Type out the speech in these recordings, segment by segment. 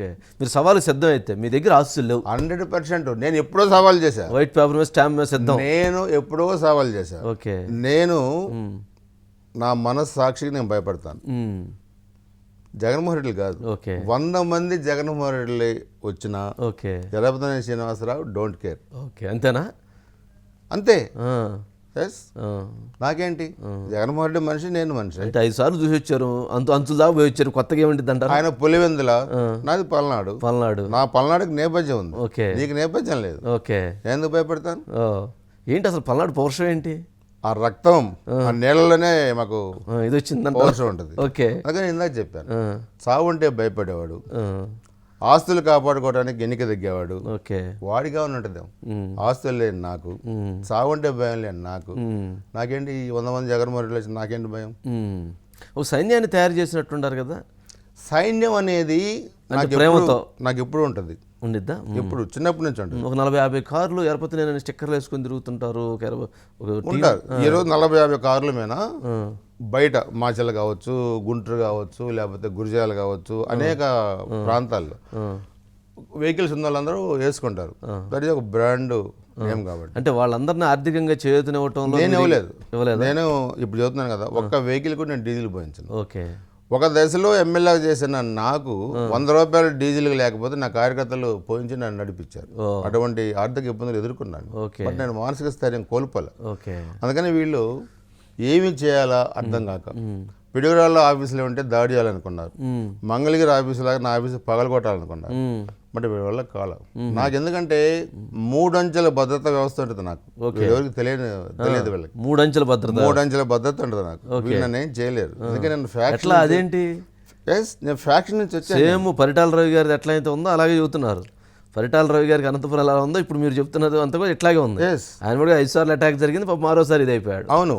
Okay. మీరు సవాలు సిద్ధం అయితే మీ దగ్గర ఆస్తులు లేవు. Hundred percent. నేను ఎప్పుడో సవాల్ చేశా. వైట్ పేపర్ మీద స్టాంప్ మీద సిద్ధం. నేను ఎప్పుడో సవాల్ చేశా. ఓకే. నేను నా మనస్సు సాక్షికి నేను భయపడతాను. జగన్మోహన్ రెడ్డి కాదు. ఓకే. వంద మంది జగన్మోహన్ రెడ్డి వచ్చిన okay. Jalapathi Srinivasarao don't care. Okay. అంతేనా? అంతే. ఎస్. నాకేంటి? జగన్మోహన్ రెడ్డి మనిషి నేను మనిషి. అంటే ఐదు సార్లు చూసి వచ్చారు. అంతు అంతుల దాకా పోయి వచ్చారు. కొత్తగా ఏమిటి అంటారు? ఆయన పులివెందుల నాది పల్నాడు. పల్నాడు. నా పల్నాడుకి నేపథ్యం ఉంది. ఓకే. నీకు నేపథ్యం లేదు. ఓకే. నేను ఎందుకు భయపడతాను. ఏంటి అసలు పల్నాడు పౌరుషం ఏంటి? ఆ రక్తం ఆ. నీళ్ళలోనే మాకు ఇది వచ్చిందంట. పౌరుషం ఉంటుంది. ఓకే. అందుకని ఇందాక చెప్పాను. సావు ఉంటే భయపడేవాడు. ఆస్తులు కాపాడుకోవడానికి ఎన్నిక తగ్గేవాడు. ఓకే. వాడిగా ఉమ్, ఆస్తులు లేని నాకు. ఉంటే భయం లేని నాకు. నాకేంటి ఈ వంద మంది జగన్మోహన్ రెడ్డి వచ్చి నాకేంటి భయం. ఒక సైన్యాన్ని తయారు చేసినట్టుండారు కదా? సైన్యం అనేది నాకు ఎప్పుడు. నాకు ఎప్పుడు ఉంటుంది. ఉండిద్దా. ఎప్పుడు? చిన్నప్పటి నుంచి ఉంటుంది ఒక నలభై యాభై కార్లు ఎరపతి నేను స్టిక్కర్లు వేసుకొని తిరుగుతుంటారు ఒక ఉంటారు ఈరోజు నలభై యాభై కార్ల మీద ఆ, బయట మాచల్ కావచ్చు గుంటూరు కావచ్చు లేకపోతే గురిజాలు కావచ్చు అనేక ప్రాంతాల్లో. వెహికల్స్ ఉన్న వాళ్ళందరూ వేసుకుంటారు. దట్ ఈస్ ఒక బ్రాండ్ నేమ్ కాబట్టి. అంటే వాళ్ళందరినీ ఆర్థికంగా చేయూతనివ్వటంలో నేను ఇవ్వలేదు? ఇవ్వలేదా నేను ఇప్పుడు చెబుతున్నాను కదా ఒక్క వెహికల్ కూడా నేను డీజిల్ పోయించాను. ఓకే. ఒక దశలో ఎమ్మెల్యే చేసిన నాకు వంద రూపాయలు డీజిల్ లేకపోతే నా కార్యకర్తలు పోయించి నన్ను నడిపించారు. అటువంటి ఆర్థిక ఇబ్బందులు ఎదుర్కొన్నాను. బట్ నేను మానసిక స్థైర్యం కోల్పోలే. అందుకని వీళ్ళు ఏమి చేయాలా అర్థం కాక పిడుగురాళ్ళ ఆఫీసులో ఉంటే దాడి చేయాలనుకున్నారు. మంగళగిరి ఆఫీసు లాగా నా ఆఫీసు పగలగొట్టాలనుకున్నారు. బట్ వీళ్ళ వల్ల కాల. నాకు ఎందుకంటే మూడంచెల భద్రత వ్యవస్థ ఉంటుంది నాకు. ఎవరికి తెలియని తెలియదు వీళ్ళకి. మూడంచెల భద్రత. మూడంచెల భద్రత ఉంటుంది నాకు. వీళ్ళు నన్ను ఏం చేయలేరు. అందుకే నేను ఫ్యాక్షన్ అదేంటి? ఎస్ నేను ఫ్యాక్షన్ నుంచి వచ్చాను సేమ్ పరిటాల రవి గారిది ఎట్లా అయితే ఉందో అలాగే చెబుతున్నారు పరిటాల రవి గారికి అనంతపురం ఎలా ఉందో ఇప్పుడు మీరు చెప్తున్నది అంతా కూడా ఇట్లాగే ఉంది. ఆయన కూడా ఐదు సార్లు అటాక్ జరిగింది పాపం మరోసారి ఇది అయిపోయాడు. అవును.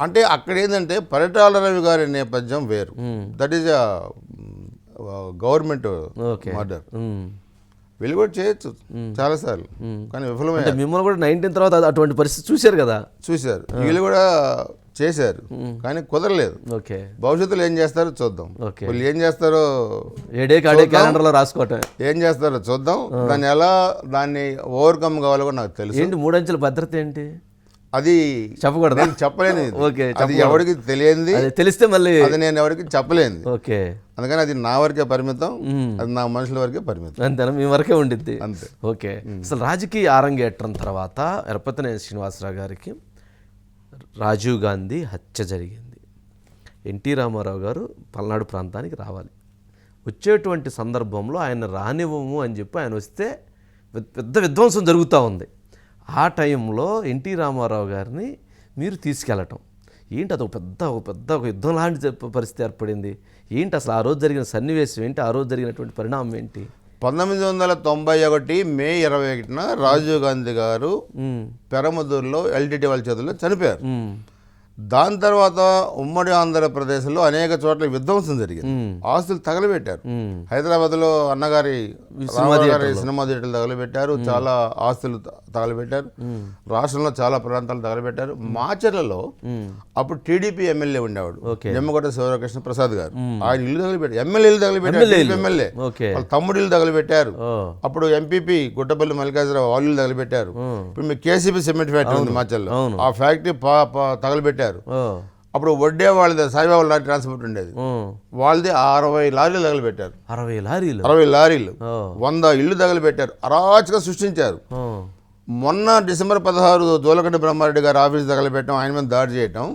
అంటే అక్కడ ఏంటంటే పరిటాల రవి గారి నేపథ్యం వేరు. That is government murder. వీళ్ళు కూడా చేయొచ్చు చాలాసార్లు. కానీ విఫలమే. అంటే మిమ్మల్ని కూడా నైన్టీన్ తర్వాత అటువంటి పరిస్థితి చూశారు కదా? చూశారు. వీళ్ళు కూడా చేశారు కానీ కుదరలేదు. ఓకే. భవిష్యత్తులో ఏం చేస్తారో చూద్దాం. వీళ్ళు ఏం చేస్తారో ఏడే కాడే క్యాలెండర్లో రాసుకోవటం ఏం చేస్తారో చూద్దాం. దాన్ని ఎలా దాన్ని ఓవర్కమ్ కావాలో నాకు తెలుసు. ఏంటి మూడంచెల భద్రత ఏంటి? అది చెప్పకూడదా? నేను చెప్పలేను ఇది. ఓకే, అది ఎవరికి తెలియంది తెలిస్తే మళ్ళీ అది నేను ఎవరికి చెప్పలేంది ఓకే. అందుకని అది నా వరకే పరిమితం అది నా మనుషుల వరకే పరిమితం. అంతేనా? మీ వరకే ఉండిద్ది. అంతే. ఓకే. అసలు రాజకీయ ఆరంగేట్రం తర్వాత ఎరపతినే శ్రీనివాసరావు గారికి రాజీవ్ గాంధీ హత్య జరిగింది. ఎన్టీ రామారావు గారు పల్నాడు ప్రాంతానికి రావాలి. వచ్చేటువంటి సందర్భంలో ఆయన రానివ్వము అని చెప్పి ఆయన వస్తే పెద్ద- పెద్ద విధ్వంసం జరుగుతూ ఉంది. ఆ టైంలో ఎన్టీ రామారావు గారిని మీరు తీసుకెళ్ళటం. ఏంటి అదొక పెద్ద ఒక పెద్ద ఒక యుద్ధం లాంటి పరిస్థితి ఏర్పడింది. ఏంటి అసలు ఆ రోజు జరిగిన సన్నివేశం ఏంటి? ఆ రోజు జరిగినటువంటి పరిణామం ఏంటి? పంతొమ్మిది వందల తొంభై ఒకటి మే ఇరవై ఒకటిన రాజీవ్ గాంధీ గారు పెరమదూరులో ఎల్టీటీ వాళ్ళ చేతుల్లో చనిపోయారు. దాని తర్వాత ఉమ్మడి ఆంధ్రప్రదేశ్లో అనేక చోట్ల విధ్వంసం జరిగింది. ఆస్తులు తగలబెట్టారు. హైదరాబాద్లో అన్నగారి గారి సినిమా థియేటర్లు తగలబెట్టారు. చాలా ఆస్తులు తగలబెట్టారు. రాష్ట్రంలో చాలా ప్రాంతాలు తగలబెట్టారు. మాచర్లలో అప్పుడు టీడీపీ ఎమ్మెల్యే ఉండేవాడు. నిమ్మగొండ శివరాకృష్ణ ప్రసాద్ గారు. ఆయన ఇల్లు తగలబెట్టారు. ఎమ్మెల్యే ఇల్లు తగలబెట్టారు. ఎమ్మెల్యేలు. ఎమ్మెల్యే. వాళ్ళ తమ్ముడు ఇల్లు తగలబెట్టారు. అప్పుడు ఎంపీపీ గుట్టపల్లి మల్లికార్జునరావు వాళ్ళు తగలబెట్టారు. ఇప్పుడు మీకు కేసీబీ సిమెంట్ ఫ్యాక్టరీ ఉంది అవును. ఆ ఫ్యాక్టరీ తగలబెట్టారు. ఓ అప్పుడు వడ్డే వాళ్ళది సాయిబాబా లారీ ట్రాన్స్పోర్ట్ ఉండేది. వాళ్ళది అరవై లారీలు తగలబెట్టారు. అరవై లారీలు? అరవై లారీలు. వంద ఇళ్ళు తగలబెట్టారు. అరాచకం సృష్టించారు. మొన్న డిసెంబర్ పదహారు జోలకంటి బ్రహ్మారెడ్డి గారు ఆఫీస్ తగలబెట్టడం ఆయన మీద దాడి చేయటం.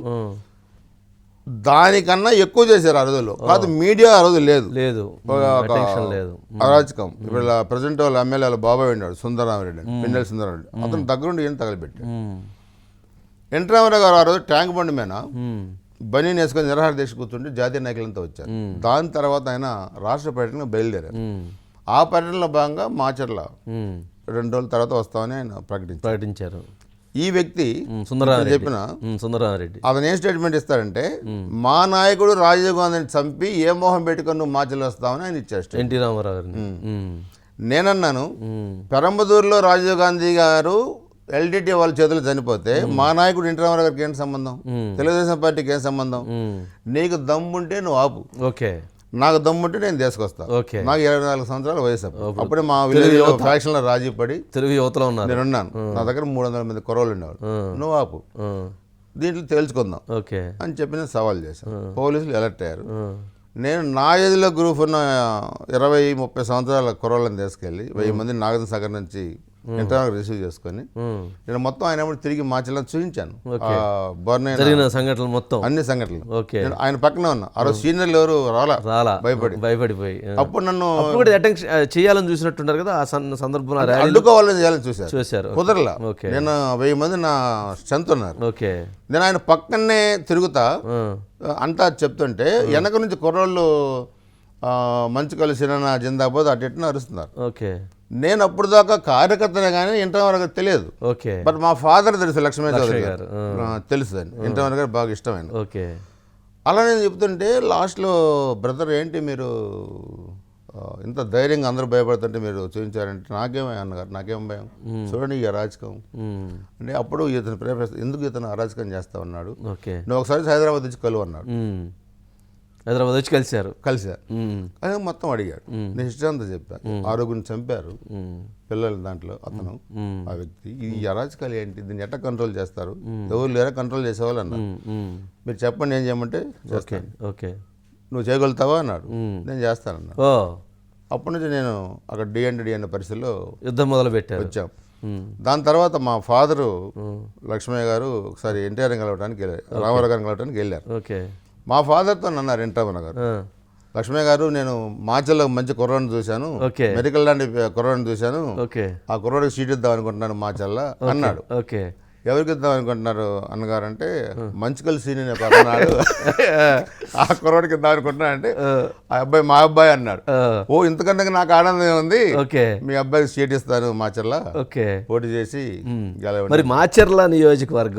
దానికన్నా ఎక్కువ చేశారు ఆ రోజుల్లో. కాదు మీడియా ఆ రోజు లేదు. లేదు. అరాచకం. ఇప్పుడు ప్రజెంట్ వాళ్ళ ఎమ్మెల్యేల బాబాయ్ ఉన్నాడు సుందరరామరెడ్డి అని, పిన్నెల సుందరరామరెడ్డి. అతను దగ్గరుండి ఏం తగలబెట్టాడు ఉమ్, ఎన్టీ రామారావు గారు ఆ రోజు ట్యాంక్ బండి మీద బనీని వేసుకొని నిరహార దీక్ష కూర్చుంటే జాతీయ నాయకులంతా వచ్చారు. దాని తర్వాత ఆయన రాష్ట్ర పర్యటన బయలుదేరారు. ఆ పర్యటనలో భాగంగా మాచర్ల రెండు రోజుల తర్వాత వస్తామని ఆయన ప్రకటించారు. ప్రకటించారు. ఈ వ్యక్తి చెప్పిన ఉమ్, సుందరరామరెడ్డి అతను ఏం స్టేట్మెంట్ ఇస్తాడంటే మా నాయకుడు రాజీవ్ గాంధీని చంపి ఏ మోహం పెట్టుకొని నువ్వు మాచర్లు వస్తామని ఆయన ఇచ్చాడు statement. ఎన్టీ రామారావు గారిని. ఉమ్, నేనన్నాను పెరంబదూరులో రాజీవ్ గాంధీ గారు ఎల్టీటీ వాళ్ళ చేతులు చనిపోతే మా నాయకుడు ఎన్టీ రామారావు గారికి ఏం సంబంధం? తెలుగుదేశం పార్టీకి ఏం సంబంధం? నీకు దమ్ముంటే నువ్వు ఆపు. ఓకే. నాకు దమ్ముంటే నేను తీసుకొస్తా. ఓకే. నాకు ఇరవై నాలుగు సంవత్సరాల వయసు అప్పుడు. మా విలేజ్ ఫ్యాక్షన్లో రాజీ పడి తెలుగు యువతలో ఉన్నారు. నేను ఉన్నాను. నా దగ్గర మూడు వందల మంది కుర్రోళ్ళు ఉండేవాళ్ళు. నువ్వు ఆపు. దీంట్లో తేల్చుకుందాం ఓకే. అని చెప్పి నేను సవాల్ చేశాను. పోలీసులు అలర్ట్ అయ్యారు. నేను నా ఏజ్లో గ్రూప్ ఉన్న ఇరవై ముప్పై సంవత్సరాల కుర్రోళ్ళని తీసుకెళ్ళి వెయ్యి మంది నాగార్జున సాగర్ నుంచి ఇంటర్నల్ రిసీవ్ చేసుకొని ఉమ్. నేను మొత్తం ఆయన తిరిగి మార్చాలని చూపించాను. బర్న్ అయిన జరిగిన సంఘటనలు మొత్తం. అన్ని సంఘటనలు. ఓకే నేను ఆయన పక్కనే ఉన్నా. ఆ రోజు సీనియర్లు ఎవరు రాలా? రాలా. భయపడి. భయపడిపోయి. అప్పుడు నన్ను అటెంక్షన్ చేయాలని చూసినట్టున్నారు కదా ఆ సందర్భంలో అడ్డుకోవాలని చేయాలని చూశారు. చూశారు. కుదరలా. నేను వెయ్యి మంది నా స్ట్రెంత్ ఉన్నారు. ఓకే నేను ఆయన పక్కనే తిరుగుతా అంతా చెప్తుంటే వెనక నుంచి కుర్రోళ్ళు మంచి కలిసిన జిందాబాద్ అటు ఇటున అరుస్తున్నారు. ఓకే నేను అప్పుడు దాకా కార్యకర్తనే కానీ ఇంటర్ వరకు తెలియదు. ఓకే. బట్ మా ఫాదర్ తెలుసు లక్ష్మీ చౌదరి గారు, తెలుసు అని ఇంటర్ వరకు బాగా ఇష్టమైన ఓకే. అలా నేను చెప్తుంటే లాస్ట్లో బ్రదర్ ఏంటి మీరు ఇంత ధైర్యంగా అందరూ భయపడుతుంటే మీరు చూపించారంటే నాకేమే అన్నగారు నాకేం భయం? చూడండి ఈ అరాచకం. అంటే అప్పుడు ఇతను ప్రేమ ఎందుకు ఇతను అరాచకం చేస్తా ఉన్నాడు నువ్వు ఒకసారి హైదరాబాద్ వచ్చి కలువు అన్నాడు. ఉమ్. హైదరాబాద్ వచ్చి కలిశారు. ఉమ్, అని మొత్తం అడిగాడు. నేను ఇష్టంతో చెప్పాను ఆరుగురిని చంపారు. పిల్లల దాంట్లో అతను ఆ వ్యక్తి. ఈ అరాచకాలు ఏంటి? దీన్ని ఎట్లా కంట్రోల్ చేస్తారు? ఎవరు లేరా? కంట్రోల్ చేసేవాళ్ళు అన్నారు. మీరు చెప్పండి ఏం చేయమంటే ఓకే చేస్తాను. ఓకే. నువ్వు చేయగలుగుతావా? అన్నాడు. నేను చేస్తానన్నా ఓ. అప్పటి నుంచి నేను అక్కడ డిఎండి డి అనే పరిస్థితిలో యుద్ధం మొదలు పెట్టారు వచ్చాం దాని తర్వాత మా ఫాదరు లక్ష్మయ్య గారు ఒకసారి ఎన్టీఆర్ కలవడానికి వెళ్ళారు. రామారావు గారిని కలవడానికి వెళ్ళారు. ఓకే. మా ఫాదర్తో అన్నారు ఎన్టీఆర్ గారు లక్ష్మయ్య గారు నేను మాచల్లో మంచి కుర్రాడిని చూశాను. మెడికల్ లాంటి కుర్రాడిని చూశాను. ఆ కుర్రాడికి సీట్ ఇద్దాం అనుకుంటున్నాను మాచల్లో అన్నాడు. ఓకే. ఎవరికి ఇద్దాం అనుకుంటున్నారు అన్నగారు అంటే మంచి కలిసి ఒక అన్నాడు ఆ. కుర్రాడికి ఇద్దాం అనుకుంటున్నా అంటే ఆ. అబ్బాయి మా అబ్బాయి అన్నాడు. ఓ ఇంతకంటే నాకు ఆనందం ఉంది ఓకే. మీ అబ్బాయికి సీట్ ఇస్తాను మాచల్ల ఓకే. పోటీ చేసి మరి మాచర్ల నియోజకవర్గం